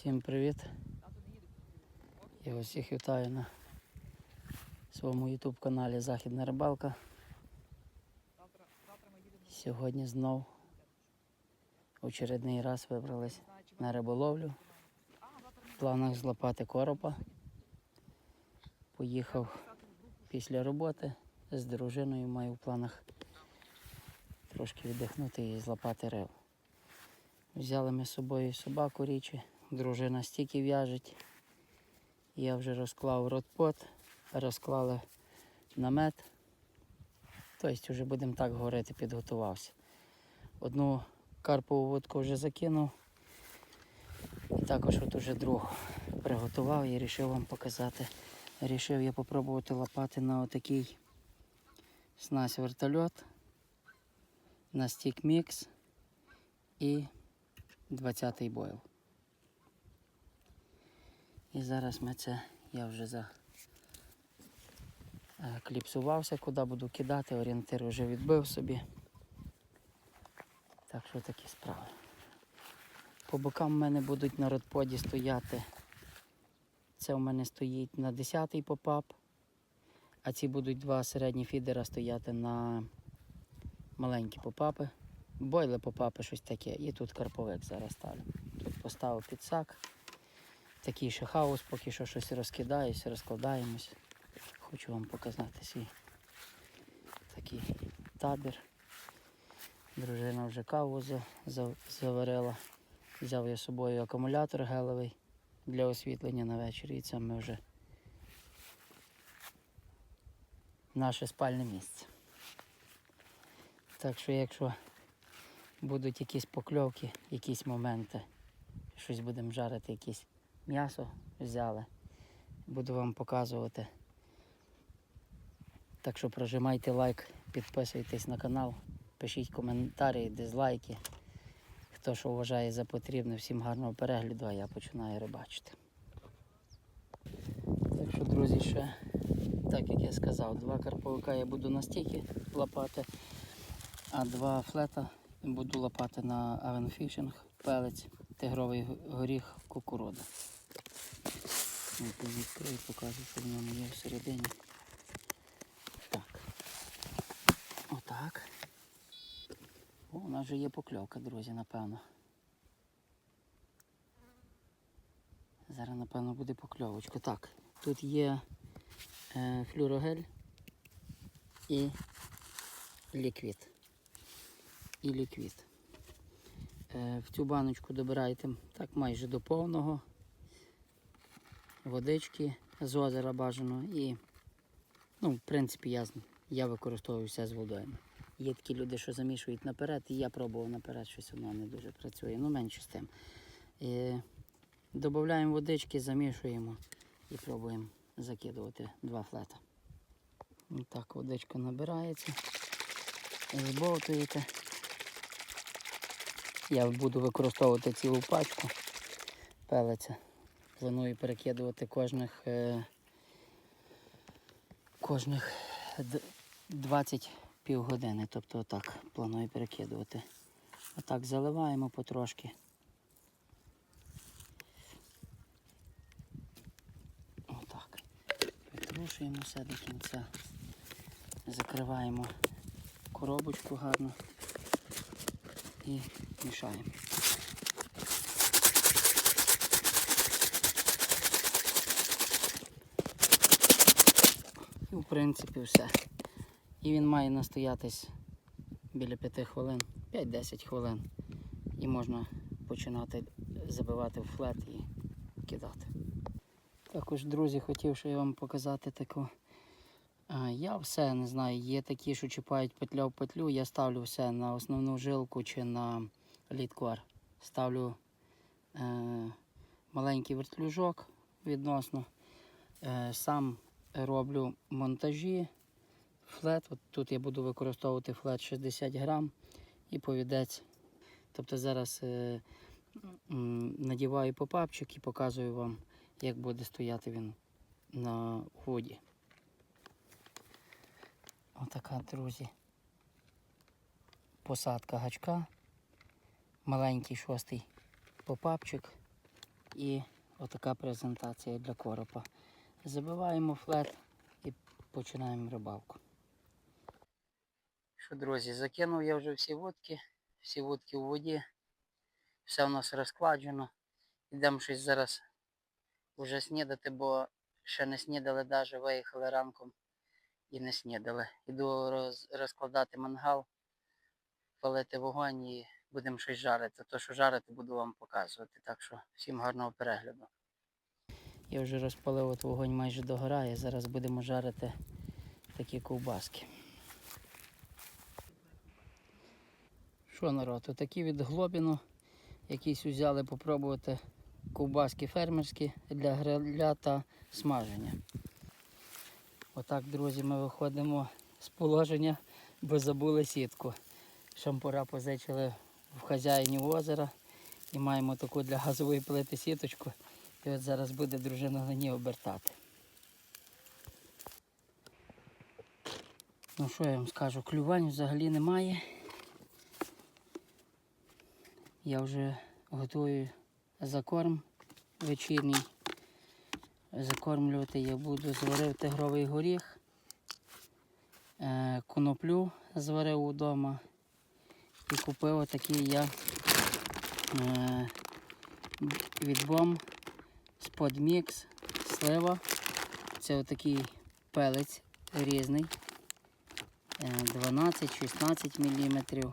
Всім привіт! Я усіх вітаю на своєму YouTube каналі Західна Рибалка. Сьогодні знов очередний раз вибрались на риболовлю. В планах злопати коропа. Поїхав після роботи з дружиною, маю в планах трошки віддихнути і злопати рибу. Взяли ми з собою собаку річі, дружина стільки в'яжеть. Я вже розклав ротпот, розклали намет. Тобто вже будемо так говорити, підготувався. Одну карпову вудку вже закинув. І також от уже другу приготував і вирішив вам показати. Рішив я попробувати лопати на отакий снасть вертольот, на стік мікс і 20-й бойл. І зараз ми це, я вже за е, куди буду кидати, орієнтир вже відбив собі. Так що такі справи. По бокам в мене будуть на родподі стояти. Це у мене стоїть на 10-й попап, а ці будуть два середні фідера стояти на маленькі попапи. Бойли попапи щось таке. І тут карповик зараз ставлю. Тут поставив підсак. Такий ще хаос, поки що щось розкидаюсь, розкладаємось. Хочу вам показати свій такий табір. Дружина вже каву за- за- заварила. Взяв я з собою акумулятор гелевий для освітлення на вечір. І це ми вже наше спальне місце. Так що якщо будуть якісь покльовки, якісь моменти, щось будемо жарити, якесь м'ясо взяли, буду вам показувати. Так що прожимайте лайк, підписуйтесь на канал, пишіть коментарі, дизлайки. Хто що вважає за потрібне, всім гарного перегляду, а я починаю рибачити. Так що, друзі, ще, так як я сказав, два карповика я буду на стіки лапати, а два флета буду лапати на авенфішинг, пелець, тигровий горіх, кукурудза. Я відкрию, покажу, що в ньому є всередині. Так. Отак. О, у нас вже є покльовка, друзі, напевно. Зараз, напевно, буде покльовочка. Так, тут є е, флюрогель і ліквід. І ліквід. Е, в цю баночку добирайте так майже до повного. Водички з озера бажано і, ну, в принципі, я, я використовую все з водою. Є такі люди, що замішують наперед, і я пробував наперед, щось воно не дуже працює. Ну, менше з тим. Е, Додаємо водички, замішуємо і пробуємо закидувати два флета. Так водичка набирається. Збовтуєте. Я буду використовувати цілу пачку пелиця. Планую перекидувати кожних, е, кожних д- 20 півгодини. Тобто отак планую перекидувати. Отак заливаємо потрошки. Отак. Притрушуємо все до кінця. Закриваємо коробочку гарно і мішаємо. І в принципі все. І він має настоятись біля 5 хвилин, 5-10 хвилин. І можна починати забивати в флет і кидати. Також, друзі, хотів ще я вам показати таку. Я все не знаю, є такі, що чіпають петля в петлю. Я ставлю все на основну жилку чи на літкор. Ставлю е, маленький вертлюжок відносно. Е, сам роблю монтажі. Флет. От тут я буду використовувати флет 60 грам і повідець. Тобто зараз е, м, надіваю попапчик і показую вам, як буде стояти він на воді. Отака, друзі. Посадка гачка. Маленький шостий попапчик. І отака презентація для коропа. Забиваємо флет і починаємо рибалку. Що, друзі, закинув я вже всі вудки, всі вудки у воді. Все у нас розкладено. Йдемо щось зараз вже снідати, бо ще не снідали, навіть виїхали ранком і не снідали. Іду роз, розкладати мангал, палити вогонь і будемо щось жарити. То, що жарити, буду вам показувати. Так що всім гарного перегляду. Я вже розпалив от вогонь майже догорає. Зараз будемо жарити такі ковбаски. Що народ, отакі від глобіну якісь взяли попробувати ковбаски фермерські для гриля та смаження. Отак, друзі, ми виходимо з положення, бо забули сітку. Шампура позичили в хазяїнів озера і маємо таку для газової плити сіточку. І от зараз буде дружина на ній обертати. Ну що я вам скажу, клювань взагалі немає. Я вже готую закорм вечірній. Закормлювати я буду зварив тигровий горіх, е, коноплю зварив удома і купив отакий я е, від бом сподмікс слива. Це отакий пелець різний. е, 12-16 мм.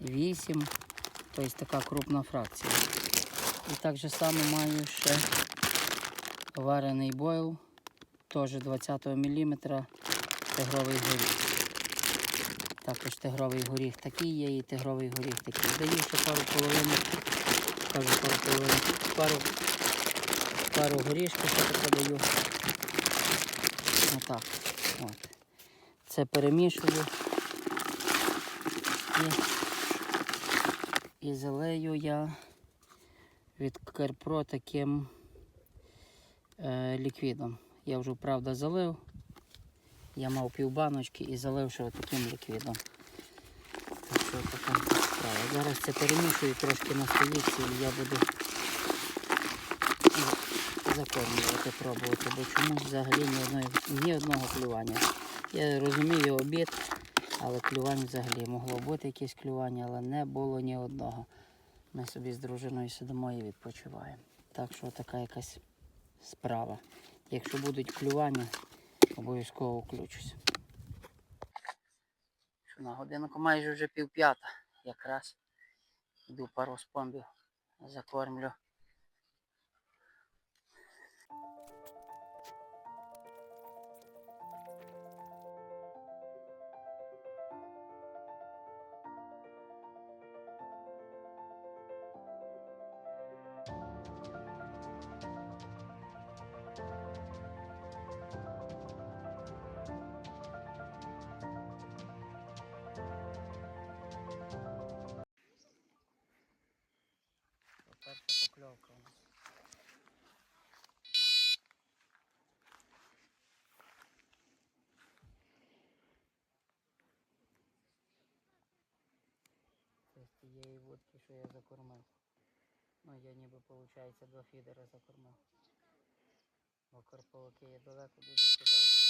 8, тобто така крупна фракція. І так же само маю ще варений бойл, теж 20 мм тигровий горіх. Також тигровий горіх такий є і тигровий горіх такий. Даю ще пару половинок, кажу пару половинок, пару, пару горішків ще таке. Отак. От. Це перемішую. І і залею я Керпро таким е, ліквідом. Я вже, правда, залив. Я мав півбаночки і залив ще таким ліквідом. Так що така справа. Зараз це перемішую трошки на стоїці і я буду закормлювати, пробувати, бо чомусь взагалі ні, одної, ні одного клювання. Я розумію обід. Але клювань взагалі могло бути якесь клювання, але не було ні одного. Ми собі з дружиною сидимо і відпочиваємо. Так що така якась справа. Якщо будуть клювання, обов'язково включусь. Що на годинку майже вже півп'ята. Якраз йду пару спомбів, закормлю. Тієї водки, що я закормив. Ну, я ніби, виходить, два фідера закормив. Бо карповики я далеко дуже кидав.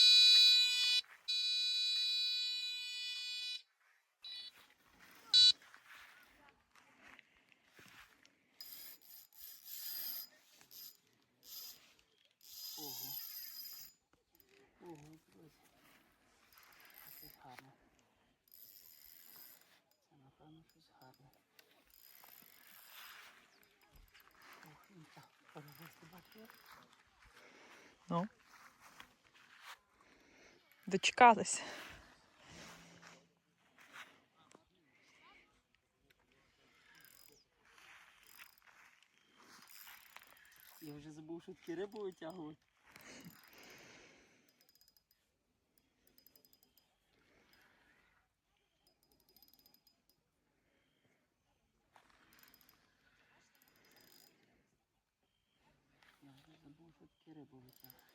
Ого. Ого, друзі. Це щось гарне. Це напевно щось гарне. Ох, він так перевести бачив. Ну. Дочекалися. Я вже забув, що такі рибу витягувати. Я вже забув, що такі рибу витягувати.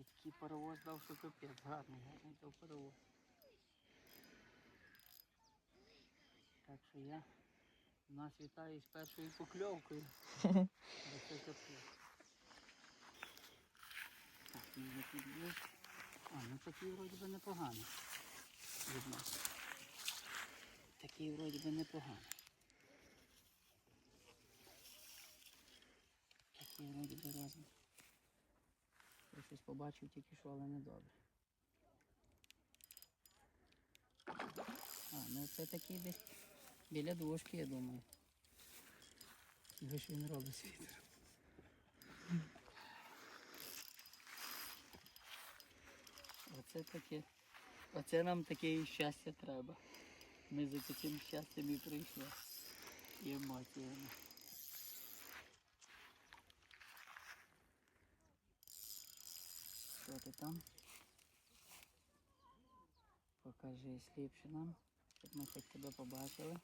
І такий паровоз дав, що капець, гарний, гарний дав паровоз. що я нас вітаю з першою покльовкою. Це капець. Так, ну я підб'ю. А, ну такий вроді би непоганий. Від нас. Такий вроді би непоганий. Такий вроді би разом. Щось побачив тільки що, але не добре. А, ну це такий десь біля двошки, я думаю. Ви що він робить вітром? Оце таке. Оце нам таке щастя треба. Ми за таким щастям і прийшли. І емоціями. Ти там? Покажи сліпше нам, щоб ми хоч тебе побачили.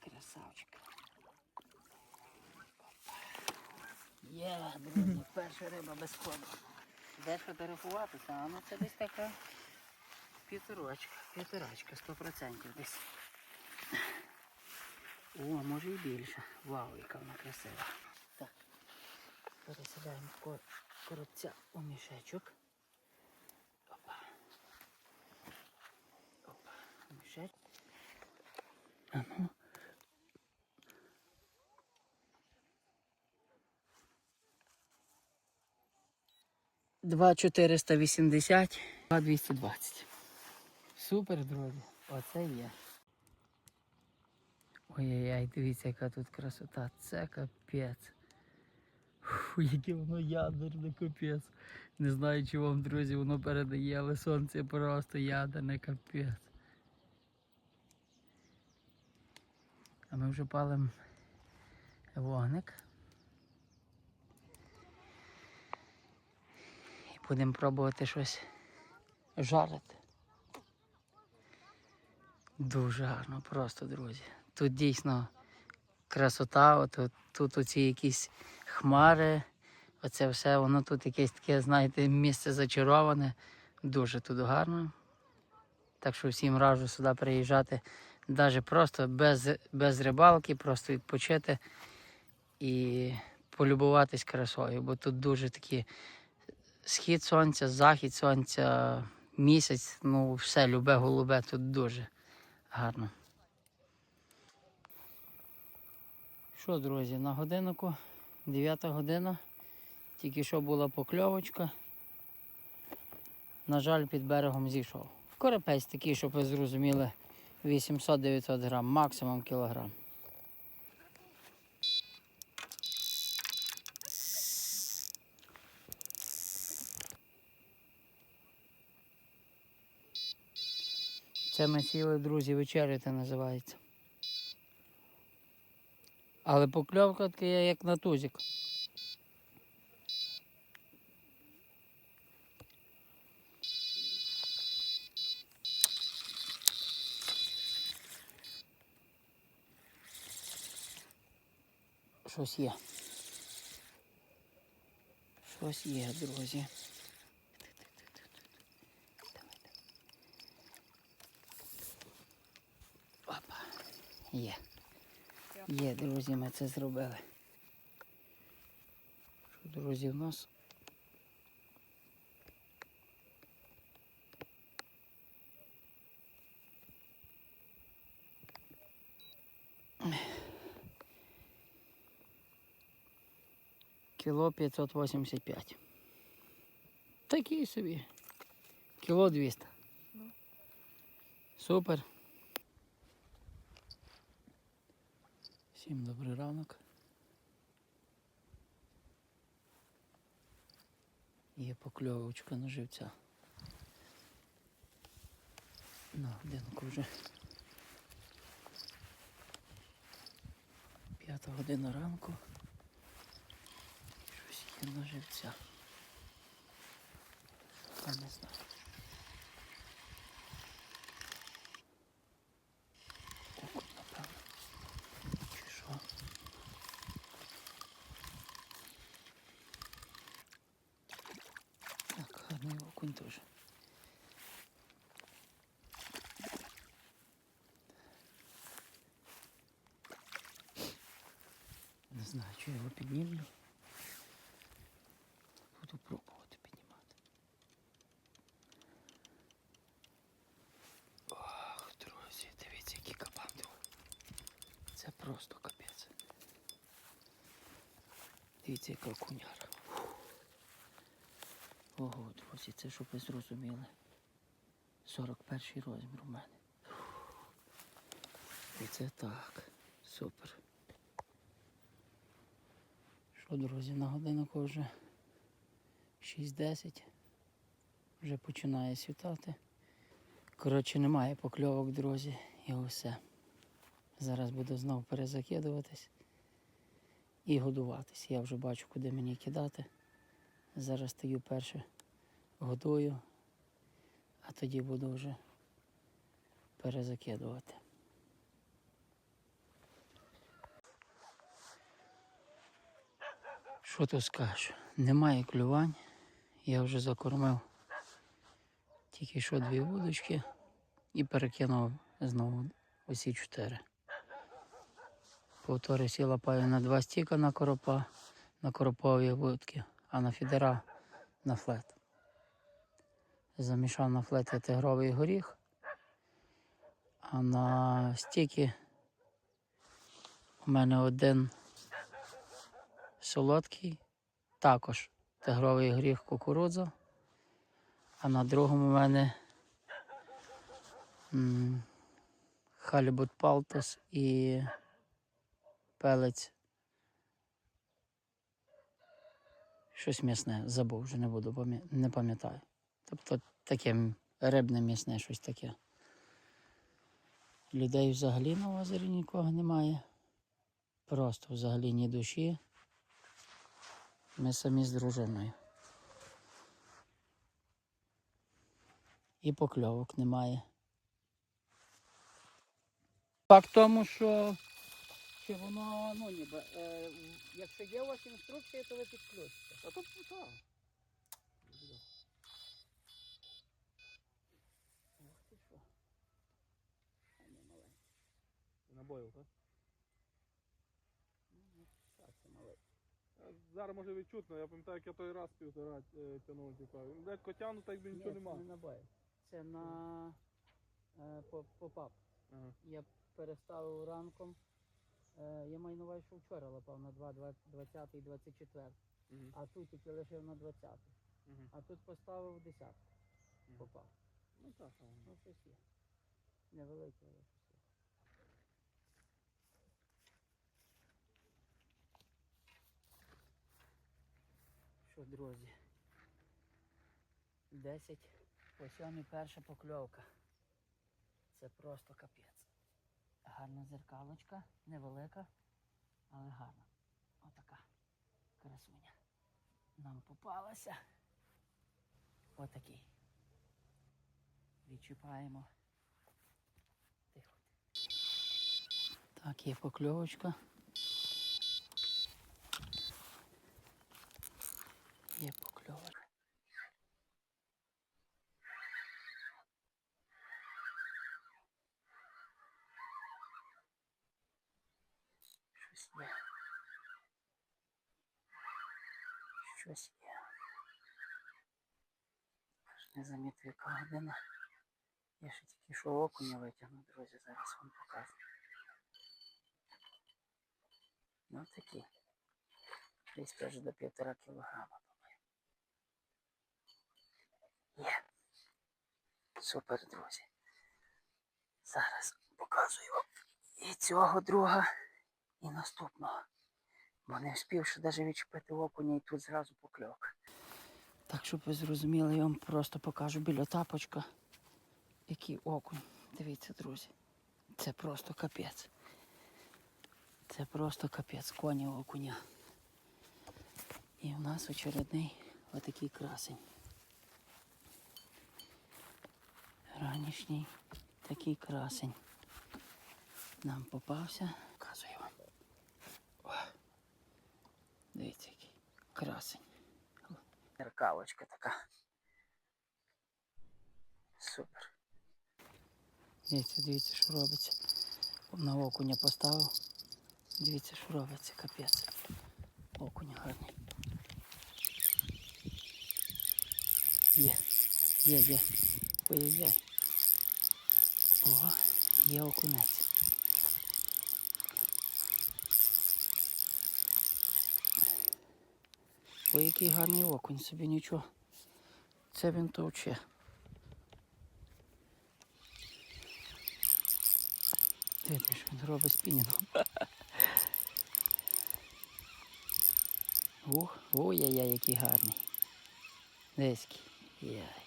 Красавчик. Є, друзі, перша риба без ходу. Де фотографуватися, а ну це десь така півторочка, півторачка, сто процентів десь. О, може і більше. Вау, яка вона красива. Так. Пересідаємо кор- коробця у мішечок. Опа. Опа. Мішечок. А ну. Два 480, два 220. Супер, друзі. Оце є. Ой-ой-ой, дивіться, яка тут красота. Це капець. Фу, яке воно ядерне, капець. Не знаю, чи вам, друзі, воно передає, але сонце просто ядерне капець. А ми вже палимо вогник. Будемо пробувати щось жарити. Дуже гарно, просто, друзі. Тут дійсно красота, от, от, тут оці якісь хмари, оце все, воно тут якесь таке, знаєте, місце зачароване. Дуже тут гарно. Так що всім раджу сюди приїжджати, навіть просто без, без рибалки, просто відпочити і полюбуватись красою, бо тут дуже такі схід сонця, захід сонця, місяць, ну все, любе голубе, тут дуже гарно. Що, друзі, на годиннику 9 година. Тільки що була покльовочка. На жаль, під берегом зійшов. Коропець такий, щоб ви зрозуміли, 800-900 грам, максимум кілограм. Це ми сіли, друзі, вечеряти називається. Але покльовка така є, як на тузик. Щось є. Щось є, друзі. Є. Є, друзі, ми це зробили. Що, друзі, в нас кіло 585. Такий собі. Кіло 200. Ну. Супер. Всім добрий ранок. Є покльовочка на живця. На годинку вже. П'ята година ранку. Щось є на живця. Я не знаю. Так от, напевно. теж. Не знаю, чи я його піднімлю. Буду пробувати піднімати. Ох, друзі, дивіться, який кабан. Це просто капець. Дивіться, яка куняра. Ого, друзі, це щоб ви зрозуміли. 41 розмір у мене. І це так. Супер. Що, друзі, на годиннику вже 6.10. Вже починає світати. Коротше, немає покльовок, друзі, і усе. Зараз буду знову перезакидуватись і годуватись. Я вже бачу, куди мені кидати. Зараз стою перше годую, а тоді буду вже перезакидувати. Що тут скажу? Немає клювань. Я вже закормив тільки що дві вудочки і перекинув знову усі чотири. Повтори сі лапаю на два стіка на коропа, на коропові вудки, а на фідера на флет. Замішав на флеті тигровий горіх, а на стіки у мене один солодкий, також тигровий горіх кукурудза, а на другому у мене халібут палтус і пелець. Щось м'ясне, забув, вже не буду, не пам'ятаю. Тобто таке рибне м'ясне, щось таке. Людей взагалі на озері нікого немає. Просто взагалі ні душі. Ми самі з дружиною. І покльовок немає. Факт тому, що чи воно, ну ніби, е, якщо є у вас інструкція, то ви підключите. А тут так. А не маленький. Набоїв, так? Ну, Так, це маленький. А Зараз може відчутно, я пам'ятаю, як я той раз півтора е, тягнув, типа. Він дядько тягну, так би Ні, нічого це не набої. Це на е, по- попап. Ага. Я переставив ранком. Е, я маю на увазі, що вчора лапав на 2, 20 і 24. Мгм. А тут тільки лишив на 20. Мгм. А тут поставив 10. Мгм. Попав. Ну так, так. Ну, щось є. Невелике, але щось є. Що, друзі? 10 по 7 перша покльовка. Це просто капець. Гарна зеркалочка, невелика, але гарна. Отака красуня. Нам попалася. Отакий. Відчіпаємо. Тихо. Так, є покльовочка. Є покльовочка. Щось є. Щось є. Аж не замітив, яка година. Я ще тільки що окуня витягну, друзі, зараз вам покажу. Ну такі. Десь теж до півтора кілограма. Є. Супер, друзі. Зараз показую вам і цього друга, і наступного. Бо не встиг ще навіть відчепити окуня і тут зразу покльовка. Так, щоб ви зрозуміли, я вам просто покажу біля тапочка. Який окунь. Дивіться, друзі. Це просто капець. Це просто капець коні окуня. І в нас очередний отакий красень. Ранішній такий красень. Нам попався. Показую вам. О, дивіться, який красень. Зеркалочка така. Супер. Дивіться, дивіться, що робиться. На окуня поставив. Дивіться, що робиться, капець. Окунь гарний. Є, є, є. Ой-ой-ой. О, є окунець. Ой, який гарний окунь, собі нічого. Це він товче. Видиш, він робить спінінг. Ух, ой-яй-яй, який гарний. Деський. Яй.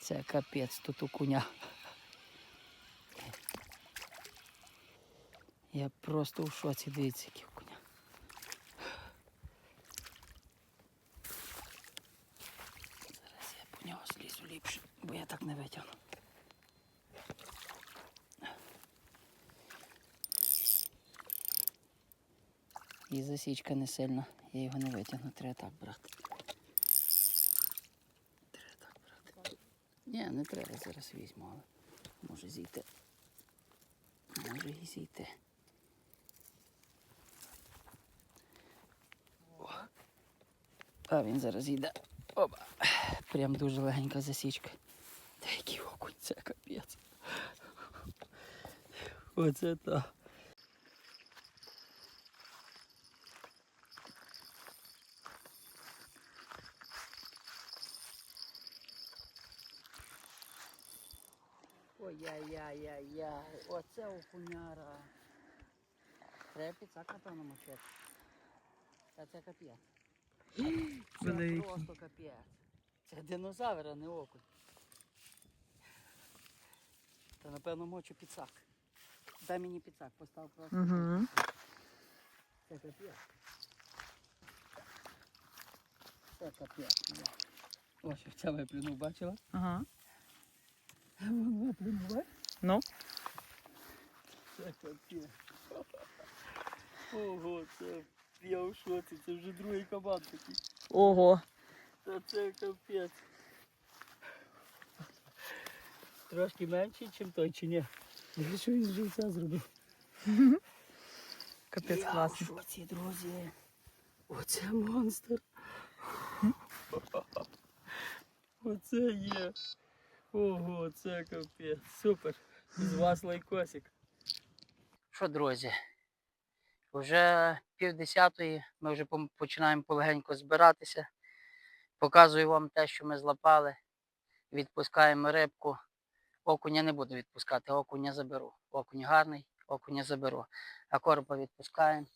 Це капець тут у куня. Я просто в шоці, дивіться, у коня. Зараз я по нього злізу ліпше, бо я так не витягну. І засічка не сильна, я його не витягну, треба так брати. Треба так брати. Ні, не треба, зараз візьму, але може зійти. Може і зійти. А він зараз йде. Опа. Прям дуже легенька засічка. Та який окунь, це капець. Оце так. Ой-яй-яй-яй-яй, оце окуняра. Треба підсак, напевно, мочити. Та це капець. Це просто капець. Це динозавр, а не окунь. Та напевно мочу підсак. Дай мені підсак, постав просто. Угу. Це капець. Це капець. Ось це виплюнув, бачила? Ага. Вон виплюнув. Ну, Це капець. Ого, це я в шоці, це вже другий кабан такий. ого. Та це капець. Трошки менший, ніж той, чи ні? Я що він з живця зробив? Капець я класний. в шоці, друзі. Оце монстр. Оце є. Ого, це капець. Супер. З вас лайкосик. Що, друзі? Вже пів десятої ми вже починаємо полегенько збиратися. Показую вам те, що ми злапали. Відпускаємо рибку. Окуня не буду відпускати, окуня заберу. Окунь гарний, окуня заберу. А коропа відпускаємо.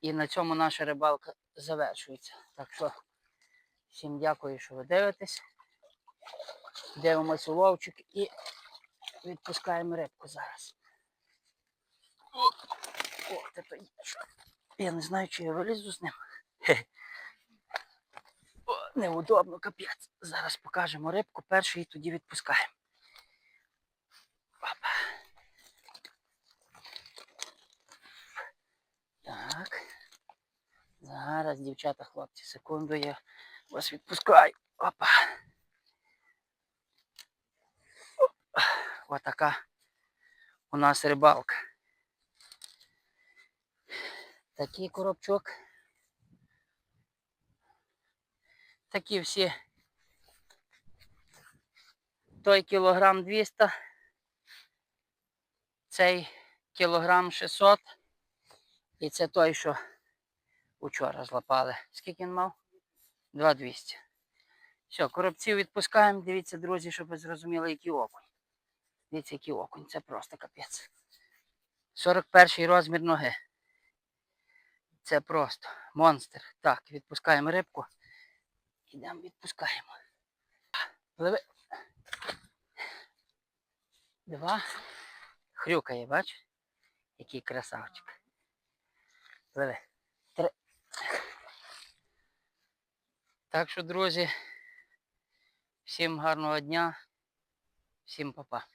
І на цьому наша рибалка завершується. Так що всім дякую, що ви дивитесь. Дивимось уловчик і відпускаємо рибку зараз. О, о, що. Я не знаю, чи я вилізу з ним. Неудобно, капець. Зараз покажемо рибку першу і тоді відпускаємо. Опа. Так. Зараз, дівчата, хлопці, секунду я вас відпускаю. Опа. Отака у нас рибалка. Такий коробчок. Такі всі. Той кілограм 200. Цей кілограм 600. І це той, що учора злапали. Скільки він мав? 2200. Все, коробців відпускаємо. Дивіться, друзі, щоб ви зрозуміли, який окунь. Дивіться, який окунь. Це просто капець. 41 розмір ноги. Це просто монстр. Так, відпускаємо рибку. Ідемо, відпускаємо. Пливи. Два. Хрюкає, бач? Який красавчик. Пливи. Три. Так що, друзі, всім гарного дня, всім па-па.